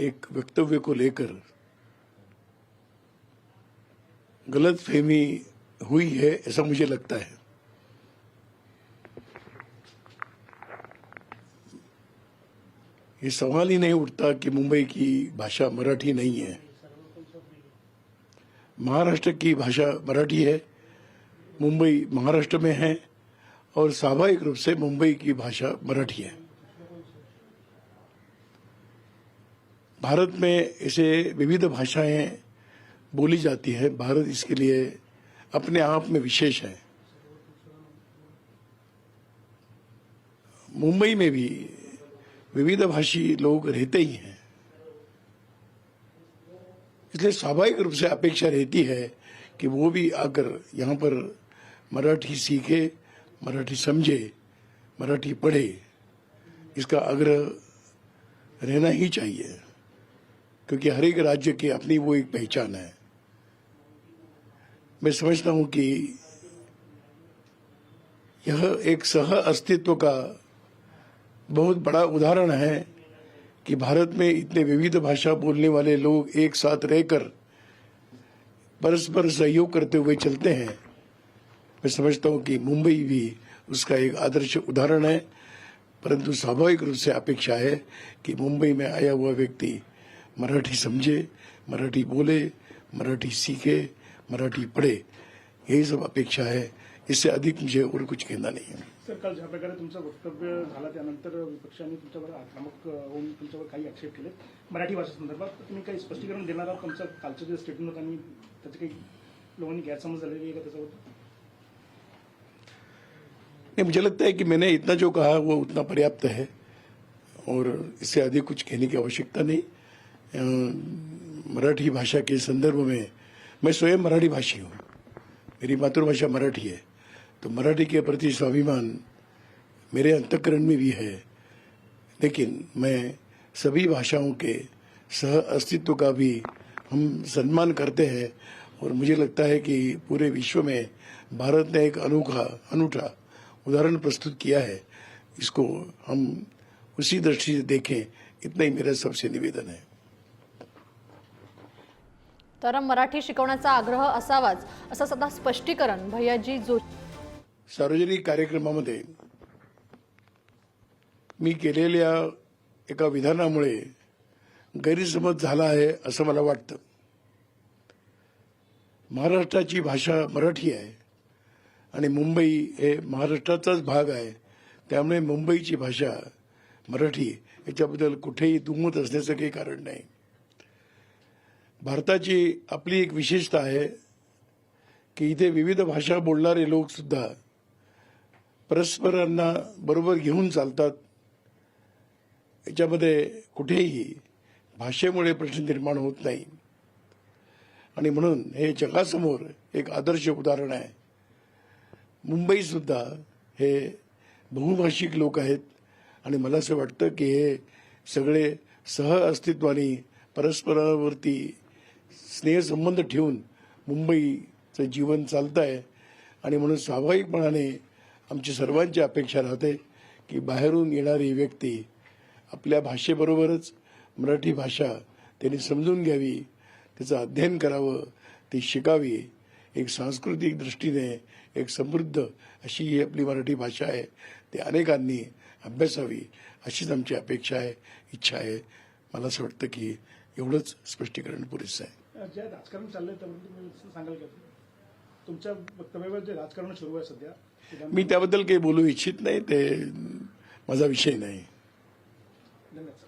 एक वक्तव्य को लेकर गलत फहमी हुई है, ऐसा मुझे लगता है। ये सवाल ही नहीं उठता कि मुंबई की भाषा मराठी नहीं है। महाराष्ट्र की भाषा मराठी है, मुंबई महाराष्ट्र में है, और स्वाभाविक रूप से मुंबई की भाषा मराठी है। भारत में इसे विविध भाषाएँ बोली जाती है। भारत इसके लिए अपने आप में विशेष है। मुंबई में भी विविध भाषी लोग रहते ही हैं। इसलिए स्वाभाविक रूप से अपेक्षा रहती है कि वो भी आकर यहाँ पर मराठी सीखे, मराठी समझे, मराठी पढ़े। इसका आग्रह रहना ही चाहिए। क्योंकि हर एक राज्य की अपनी वो एक पहचान है। मैं समझता हूँ कि यह एक सह अस्तित्व का बहुत बड़ा उदाहरण है कि भारत में इतने विविध भाषा बोलने वाले लोग एक साथ रहकर परस्पर सहयोग करते हुए चलते हैं। मैं समझता हूँ कि मुंबई भी उसका एक आदर्श उदाहरण है, परंतु स्वाभाविक रूप से अपेक्षा है कि मुंबई में आया हुआ व्यक्ति मराठी समझे मराठी बोले मराठी सीखे मराठी पढ़े। यही सब अपेक्षा है। इससे अधिक मुझे और कुछ कहना नहीं है। सर काल ज्या प्रकारे तुमचं वक्तव्य झालं त्यानंतर विपक्षांनी तुमच्यावर आक्रमक होऊन तुमच्यावर काही आक्षेप केले मराठी भाषा संदर्भात. तुम्ही काही स्पष्टीकरण देणार आहात तुमचं कालचं जे स्टेटमेंट आणि त्याचे काही लोकांनी गैरसमज झालेली आहे का त्याच्यावर? नहीं मुझे लगता है कि मैंने इतना जो कहा वो उतना पर्याप्त है। और इससे अधिक कुछ कहने की आवश्यकता नहीं। मराठी भाषा के संदर्भ में मैं स्वयं मराठी भाषी हूँ। मेरी मातृभाषा मराठी है। तो मराठी के प्रति स्वाभिमान मेरे अंतकरण में भी है। लेकिन मैं सभी भाषाओं के सह अस्तित्व का भी हम सम्मान करते हैं और मुझे लगता है कि पूरे विश्व में भारत ने एक अनोखा, अनूठा उदाहरण प्रस्तुत किया है। इसको हम उसी दृष्टि से देखें। इतना ही मेरा सबसे निवेदन है। तर मराठी शिकवण्याचा आग्रह असावाच असं सदा स्पष्टीकरण भैयाजी जोशी सार्वजनिक कार्यक्रमामध्ये मी केलेल्या एका विधानामुळे गैरसमज झाला आहे असं मला वाटतं. महाराष्ट्राची भाषा मराठी आहे आणि मुंबई हे महाराष्ट्राचाच भाग आहे. त्यामुळे मुंबईची भाषा मराठी याच्याबद्दल कुठेही दुमत असण्याचं काही कारण नाही. भारताची आपली एक विशेषता आहे की इथे विविध भाषा बोलणारे लोकसुद्धा परस्परांना बरोबर घेऊन चालतात. याच्यामध्ये कुठेही भाषेमुळे प्रश्न निर्माण होत नाही. आणि म्हणून हे जगासमोर एक आदर्श उदाहरण आहे. मुंबईसुद्धा हे बहुभाषिक लोक आहेत. आणि मला असं वाटतं की हे सगळे सह अस्तित्वाने परस्परावरती स्नेहसंबंध ठेवून मुंबईचं जीवन चालतं आहे आणि म्हणून स्वाभाविकपणाने आमची सर्वांची अपेक्षा राहते की बाहेरून येणारी व्यक्ती आपल्या भाषेबरोबरच मराठी भाषा त्यांनी समजून घ्यावी त्याचं अध्ययन करावं ती शिकावी. एक सांस्कृतिक दृष्टीने एक समृद्ध अशी ही आपली मराठी भाषा आहे. ती अनेकांनी अभ्यासावी अशीच आमची अपेक्षा आहे इच्छा आहे. मला असं वाटतं की एवढंच स्पष्टीकरण पुरेसं आहे. जे राजकारण चाललंय त्याबद्दल तुम्ही सांगाल का तुमच्या वक्तव्यावर जे राजकारण सुरू आहे सध्या मी त्याबद्दल काही बोलू इच्छित नाही ते माझा विषय नाही. धन्यवाद सर.